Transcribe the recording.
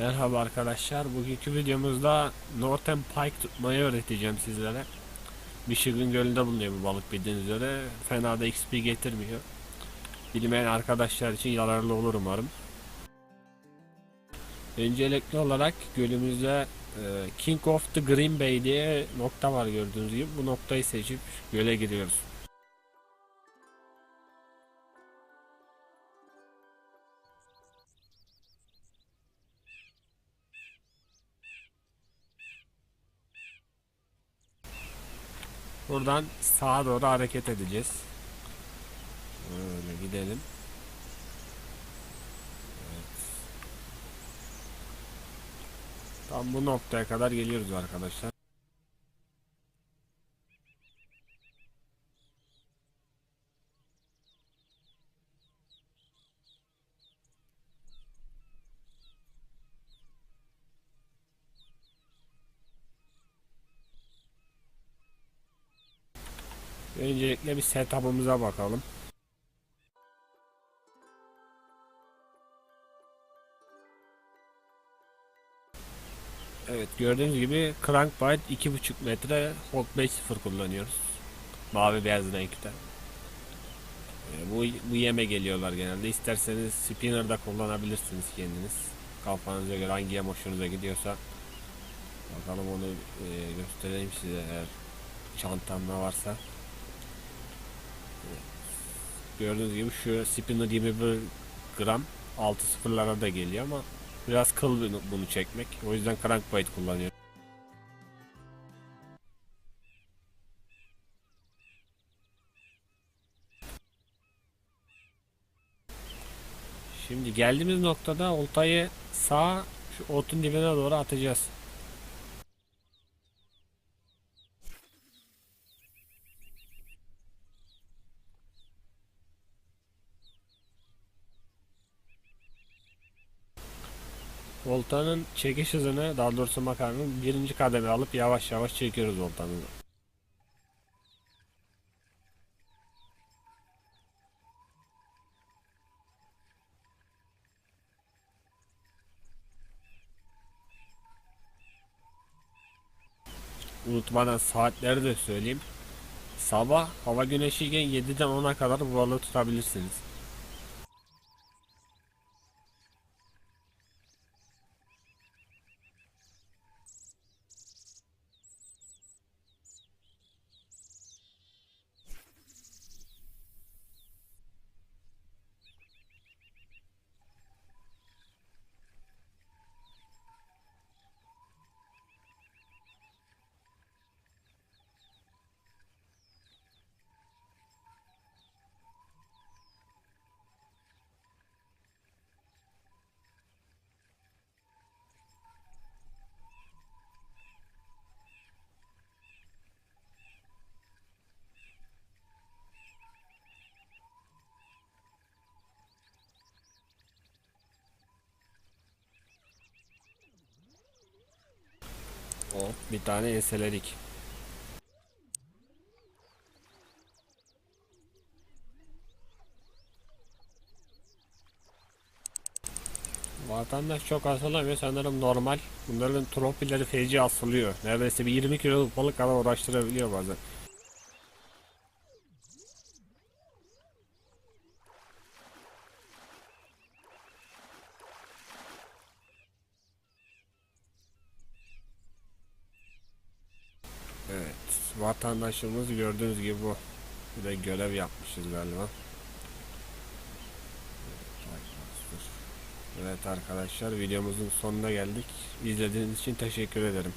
Merhaba arkadaşlar. Bugünkü videomuzda Northern Pike tutmayı öğreteceğim sizlere. Michigan Gölü'nde bulunuyor bu balık bildiğiniz üzere. Fena da XP getirmiyor. Bilmeyen arkadaşlar için yararlı olur umarım. Öncelikli olarak gölümüzde e, King of the Green Bay diye nokta var gördüğünüz gibi. Bu noktayı seçip göle giriyoruz. Buradan sağa doğru hareket edeceğiz. Böyle gidelim. Evet. Tam bu noktaya kadar geliyoruz arkadaşlar. Öncelikle bir setup'ımıza bakalım. Evet gördüğünüz gibi crankbait 2.5 metre Hot 5.0 kullanıyoruz. Mavi beyaz renkte. Ee, bu, bu yeme geliyorlar genelde. İsterseniz spinner da kullanabilirsiniz kendiniz. Kafanıza göre hangi yem hoşunuza gidiyorsa. Bakalım onu e, göstereyim size eğer çantamda varsa. Gördüğünüz gibi şu spinner 21 gram 6 sıfırlara da geliyor ama biraz kıl bunu, çekmek. O yüzden crankbait kullanıyorum. Şimdi geldiğimiz noktada oltayı sağ şu otun dibine doğru atacağız. Voltanın çekiş hızını daha doğrusu makarnanın birinci kademe alıp yavaş yavaş çekiyoruz voltanı. Unutmadan saatleri de söyleyeyim. Sabah hava güneşiyken 7'den 10'a kadar bu balığı tutabilirsiniz. Hop bir tane enseledik. Vatandaş çok asılamıyor sanırım normal. Bunların trofileri feci asılıyor. Neredeyse bir 20 kiloluk balık kadar uğraştırabiliyor bazen. Evet, vatandaşımız gördüğünüz gibi bu. Bir de görev yapmışız galiba. Evet arkadaşlar videomuzun sonuna geldik. İzlediğiniz için teşekkür ederim.